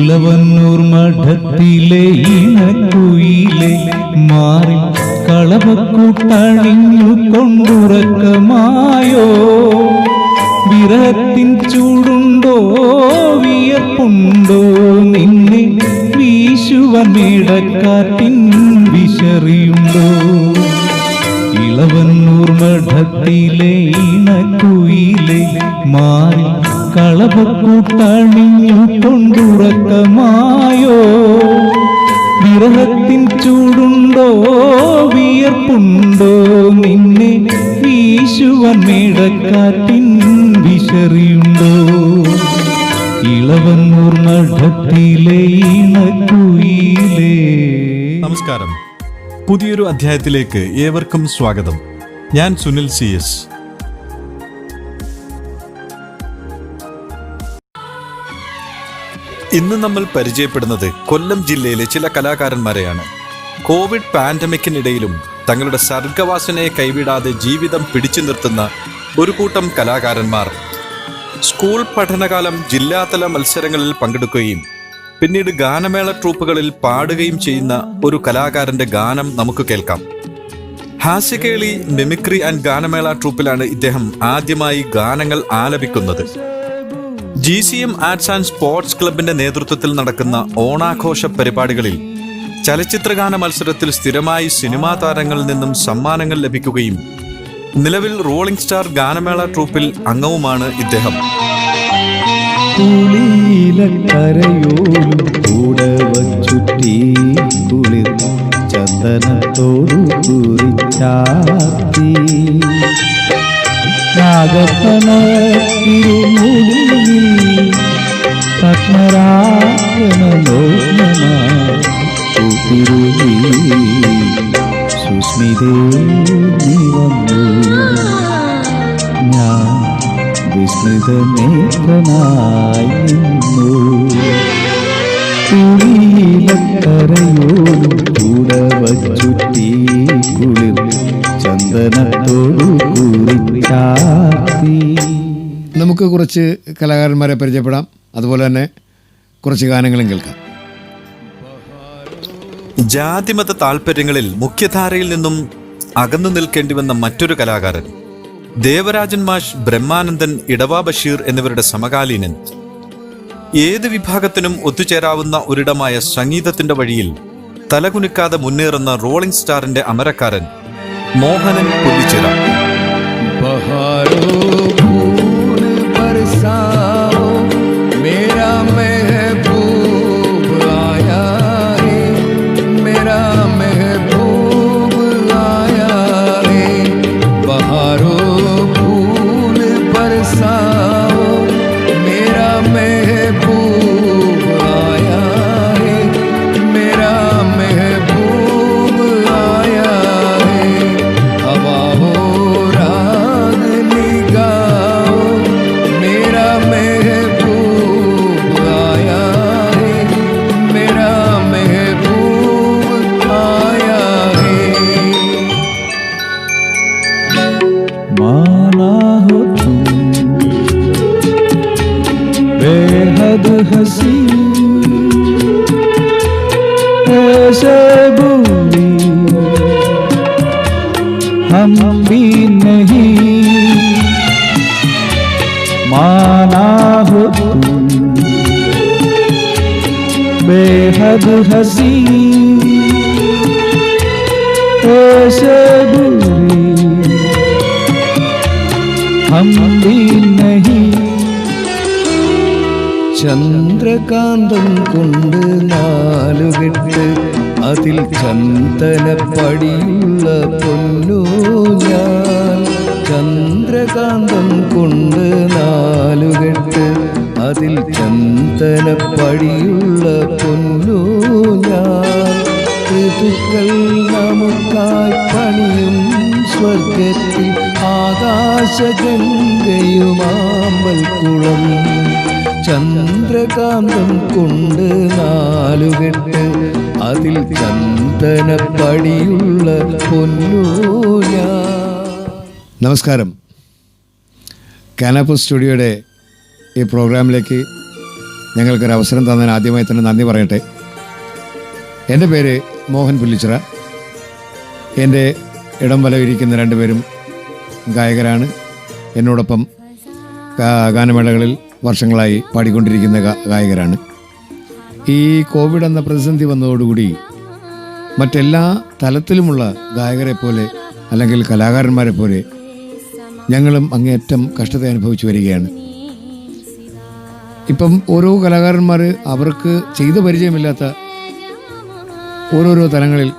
ഇളവന്നൂർ മഠത്തിലെ ഇണക്കുയിലെ മാറി കളവക്കൂട്ടണിഞ്ഞു കൊണ്ടുറക്കമായോ? വിരഹത്തിൻ ചൂടുണ്ടോ വിയർപ്പുണ്ടോ? നിന്നെ വീശുവൻ മേടക്കാറ്റിൻ വിശറിയുണ്ടോ? ഇളവന്നൂർ മഠത്തിലെ ഇണക്കുയിലെ മാറി കളപക്കൂട്ടണിഞ്ഞു കൊണ്ടുറക്കമായോ വിരഹത്തിൻ ചൂടുണ്ടോ? വിയർപ്പുണ്ടോ? നിന്നെ വീശുവൻ മേടക്കാറ്റിൻ വിശറിയുണ്ടോ? ഇളവന്നൂർ മഠത്തിലെ ഇണക്കുയിലേ. നമസ്കാരം. പുതിയൊരു അധ്യായത്തിലേക്ക് ഏവർക്കും സ്വാഗതം. ഞാൻ സുനിൽ സി എസ്. ഇന്ന് നമ്മൾ പരിചയപ്പെടുന്നത് കൊല്ലം ജില്ലയിലെ ചില കലാകാരന്മാരെയാണ്. കോവിഡ് പാൻഡമിക്കിനിടയിലും തങ്ങളുടെ സർഗവാസനയെ കൈവിടാതെ ജീവിതം പിടിച്ചു നിർത്തുന്ന ഒരു കൂട്ടം കലാകാരന്മാർ. സ്കൂൾ പഠനകാലം ജില്ലാതല മത്സരങ്ങളിൽ പങ്കെടുക്കുകയും പിന്നീട് ഗാനമേള ട്രൂപ്പുകളിൽ പാടുകയും ചെയ്യുന്ന ഒരു കലാകാരന്റെ ഗാനം നമുക്ക് കേൾക്കാം. ഹാസ്യകേളി മിമിക്രി ആൻഡ് ഗാനമേള ട്രൂപ്പിലാണ് ഇദ്ദേഹം ആദ്യമായി ഗാനങ്ങൾ ആലപിക്കുന്നത്. G C M arts and sports ക്ലബിന്റെ നേതൃത്വത്തിൽ നടക്കുന്ന ഓണാഘോഷ പരിപാടികളിൽ ചലച്ചിത്രഗാന മത്സരത്തിൽ സ്ഥിരമായി സിനിമാ താരങ്ങളിൽ നിന്നും സമ്മാനങ്ങൾ ലഭിക്കുകയും നിലവിൽ റോളിംഗ് സ്റ്റാർ ഗാനമേള ട്രൂപ്പിൽ അംഗവുമാണ് ഇദ്ദേഹം. ചന്ദനത്തോടു ചാത്തി നാഗപ്പന തിരുമുടിയിൽ പത്മരാഗനോമമാ കൂട്ടിരുളി സുസ്മിതേ വന്നു ഞാൻ വിസ്മൃത നേത്രനായി നിന്നു. കുളിയിലക്കരയോടും കൂടെ വച്ചുറ്റി കുളിർ. ചന്ദനത്തോടു നമുക്ക് കുറച്ച് കലാകാരന്മാരെ പരിചയപ്പെടാം. അതുപോലെ തന്നെ കുറച്ച് ഗാനങ്ങളും കേൾക്കാം. ജാതിമത താല്പര്യങ്ങളിൽ മുഖ്യധാരയിൽ നിന്നും അകന്നു നിൽക്കേണ്ടി വന്ന മറ്റൊരു കലാകാരൻ ദേവരാജൻ മാഷ് ബ്രഹ്മാനന്ദൻ ഇടവാ ബഷീർ എന്നിവരുടെ സമകാലീനൻ. ഏത് വിഭാഗത്തിനും ഒത്തുചേരാവുന്ന ഒരിടമായ സംഗീതത്തിന്റെ വഴിയിൽ തലകുനിക്കാതെ മുന്നേറുന്ന റോളിംഗ് സ്റ്റാറിന്റെ അമരക്കാരൻ മോഹനൻ പുല്ലിച്ചിറ ബഹാരോ हसी ऐसे भूली हम भी नहीं। माना हो तुम बेहद हसी ऐसे बुरी हम भी ചന്ദ്രകാന്തം കൊണ്ട് നാലുകെട്ട് അതിൽ ചന്ദനപ്പടിയുള്ള പൊന്നു ഞാൻ. ചന്ദ്രകാന്തം കൊണ്ട് നാലുകെട്ട് അതിൽ ചന്ദനപ്പടിയുള്ള പൊന്നു ഞാൻ. ഋതുക്കൾ നമുക്കായി പണിയും സ്വർഗത്തിൽ ആകാശഗംഗയുമാമ്പൽ കുളം. ചന്ദ്രകാന്തം കൊണ്ട് നാലുകെട്ട് അതിൽ ചന്ദനപ്പടിയുള്ള പൊന്നൂല നമസ്കാരം. കാനാപ്പൂർ സ്റ്റുഡിയോയുടെ ഈ പ്രോഗ്രാമിലേക്ക് ഞങ്ങൾക്കൊരു അവസരം തന്നതിന് ആദ്യമായി തന്നെ നന്ദി പറയട്ടെ. എന്റെ പേര് മോഹൻ പുല്ലിച്ചിറ. എന്റെ ഇടം വലവിരിക്കുന്ന രണ്ടുപേരും ഗായകരാണ്. എന്നോടൊപ്പം ഗാനമേളകളിൽ വർഷങ്ങളായി പാടിക്കൊണ്ടിരിക്കുന്ന ഗായകരാണ്. ഈ കോവിഡ് എന്ന പ്രതിസന്ധി വന്നതോടുകൂടി മറ്റെല്ലാ തലത്തിലുമുള്ള ഗായകരെ പോലെ അല്ലെങ്കിൽ കലാകാരന്മാരെ പോലെ ഞങ്ങളും അങ്ങേയറ്റം കഷ്ടത അനുഭവിച്ചു വരികയാണ്. ഇപ്പം ഓരോ കലാകാരന്മാർ അവർക്ക് ചെയ്ത പരിചയമില്ലാത്ത ഓരോരോ തലങ്ങളിൽ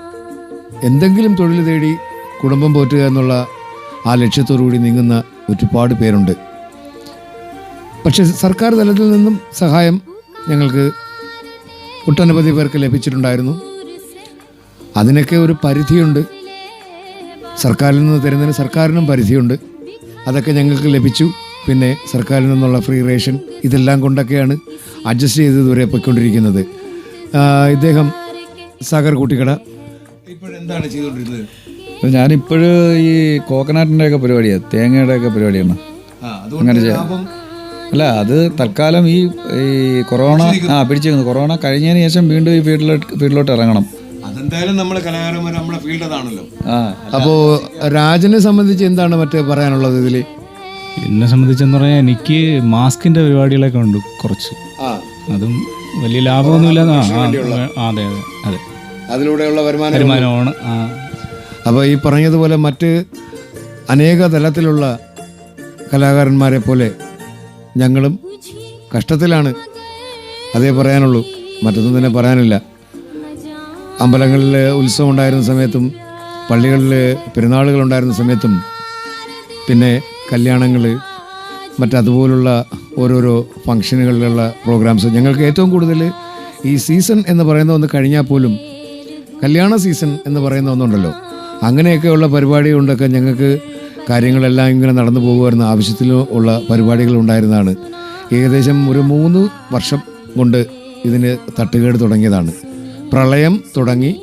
എന്തെങ്കിലും തൊഴിൽ തേടി കുടുംബം പോറ്റുക എന്നുള്ള ആ ലക്ഷ്യത്തോടു കൂടി നീങ്ങുന്ന ഒരുപാട് പേരുണ്ട്. പക്ഷേ സർക്കാർ തലത്തിൽ നിന്നും സഹായം ഞങ്ങൾക്ക് ഒട്ടനവധി പേർക്ക് ലഭിച്ചിട്ടുണ്ടായിരുന്നു. അതിനൊക്കെ ഒരു പരിധിയുണ്ട്. സർക്കാരിൽ നിന്ന് തരുന്നതിന് സർക്കാരിനും പരിധിയുണ്ട്. അതൊക്കെ ഞങ്ങൾക്ക് ലഭിച്ചു. പിന്നെ സർക്കാരിൽ നിന്നുള്ള ഫ്രീ റേഷൻ ഇതെല്ലാം കൊണ്ടൊക്കെയാണ് അഡ്ജസ്റ്റ് ചെയ്ത് ഇതുവരെ പോയിക്കൊണ്ടിരിക്കുന്നത്. ഇദ്ദേഹം സാഗർ കൂട്ടിക്കട. ഇപ്പോഴെന്താണ് ചെയ്തുകൊണ്ടിരുന്നത്? ഞാനിപ്പോഴും ഈ കോക്കനാട്ടിന്റെ ഒക്കെ പരിപാടിയാണ്. തേങ്ങയുടെ ഒക്കെ പരിപാടിയാണ് അങ്ങനെ ചെയ്യാം അല്ല അത് തൽക്കാലം ഈ ഈ കൊറോണ ആ പിടിച്ചിരിക്കുന്നു. കൊറോണ കഴിഞ്ഞതിന് ശേഷം വീണ്ടും ഈ ഫീൽഡിലോട്ട് ഫീൽഡിലോട്ട് ഇറങ്ങണം. അതെന്തായാലും നമ്മൾ കലാകാരന്മാർ നമ്മുടെ ഫീൽഡ് അതാണല്ലോ. ആ അപ്പോൾ രാജനെ സംബന്ധിച്ച് എന്താണ് മറ്റേ പറയാനുള്ളത് ഇതിൽ? എന്നെ സംബന്ധിച്ചെന്ന് പറഞ്ഞാൽ എനിക്ക് മാസ്കിന്റെ പരിപാടികളൊക്കെ ഉണ്ട് കുറച്ച്. ആ. അതും വലിയ ലാഭമൊന്നുമില്ല അതെ അതെ അതെ. അതിലൂടെയുള്ള വരുമാനം വരുമാനമാണ് ആ. അപ്പോൾ ഈ പറഞ്ഞതുപോലെ മറ്റ് അനേക തലത്തിലുള്ള കലാകാരന്മാരെ പോലെ ഞങ്ങളും കഷ്ടത്തിലാണ്. അതേ പറയാനുള്ളൂ. മറ്റൊന്നും തന്നെ പറയാനില്ല. അമ്പലങ്ങളിൽ ഉത്സവം ഉണ്ടായിരുന്ന സമയത്തും പള്ളികളിൽ പെരുന്നാളുകൾ ഉണ്ടായിരുന്ന സമയത്തും പിന്നെ കല്യാണങ്ങൾ മറ്റതുപോലുള്ള ഓരോരോ ഫങ്ഷനുകളിലുള്ള പ്രോഗ്രാംസ്. ഞങ്ങൾക്ക് ഏറ്റവും കൂടുതൽ ഈ സീസൺ എന്ന് പറയുന്ന ഒന്ന് കഴിഞ്ഞാൽ പോലും കല്യാണ സീസൺ എന്ന് പറയുന്ന ഒന്നുണ്ടല്ലോ. അങ്ങനെയൊക്കെയുള്ള പരിപാടി കൊണ്ടൊക്കെ ഞങ്ങൾക്ക് കാര്യങ്ങളെല്ലാം ഇങ്ങനെ നടന്നു പോകുമായിരുന്ന ആവശ്യത്തിൽ ഉള്ള പരിപാടികൾ ഉണ്ടായിരുന്നതാണ്. ഏകദേശം ഒരു മൂന്ന് വർഷം കൊണ്ട് ഇതിന് തട്ടുകേട് തുടങ്ങിയതാണ്. പ്രളയം തുടങ്ങി.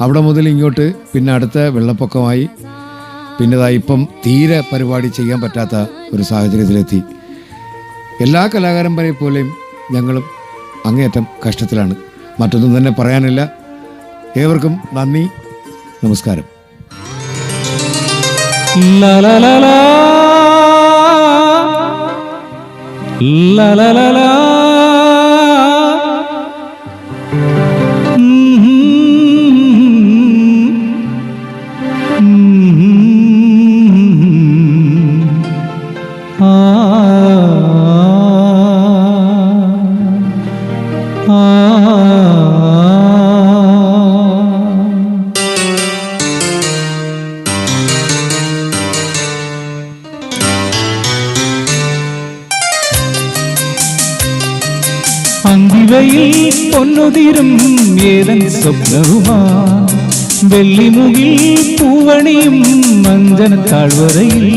അവിടെ മുതൽ ഇങ്ങോട്ട് പിന്നെ അടുത്ത വെള്ളപ്പൊക്കമായി. പിന്നെ ഇപ്പം തീരെ പരിപാടി ചെയ്യാൻ പറ്റാത്ത ഒരു സാഹചര്യത്തിലെത്തി. എല്ലാ കലാകാരന്മാരെ പോലെയും ഞങ്ങളും അങ്ങേയറ്റം കഷ്ടത്തിലാണ്. മറ്റൊന്നും തന്നെ പറയാനില്ല. ഏവർക്കും നന്ദി. നമസ്കാരം. ലലലലാ ലലലലാ അന്തിവയിൽ പൊന്നുതിരും ഏതൻ സ്വപ്നവുമാ വെള്ളിമുകിൽ പൂവണിയും മഞ്ചന താഴ്വരയിൽ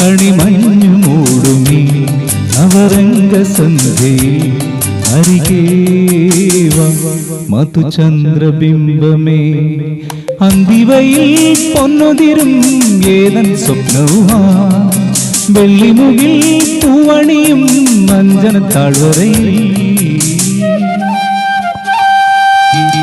കണിമഞ്ഞു മൂടുമീ നവരംഗ സന്ധ്യയിൽ അരികേവ മധുചന്ദ്രബിംബമേ അന്തിവയിൽ പൊന്നുതിരും ഏതൻ സ്വപ്നവുമാ വെള്ളിമുകിൽ പൂവണിയും മഞ്ചന താഴ്വരയിൽ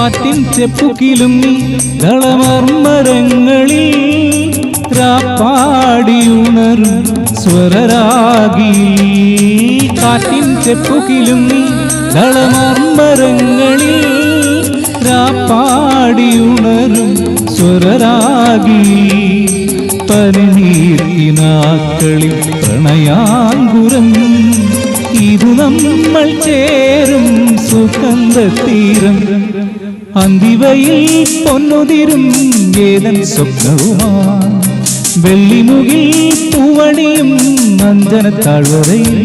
കാറ്റിൻ ചെപ്പുകിലും കളമർമരങ്ങളിൽ രാപ്പാടിയുണറും സ്വരരാഗി. കാറ്റിൻ ചെപ്പുകിലും കളമർമരങ്ങളിൽ രാപ്പാടിയുണറും സ്വരരാഗി. പനിനീരിനാക്കളിൽ പ്രണയാങ്കുരം ഇതു നമ്മൾ ചേരും സുഗന്ധതീരം. അന്തിവയിൽ പൊന്നുതിരും ഏതൻ സ്വപ്നവുമാ വെള്ളിമുകിൽ പൂവണിയും മന്ദന താഴ്വരയിൽ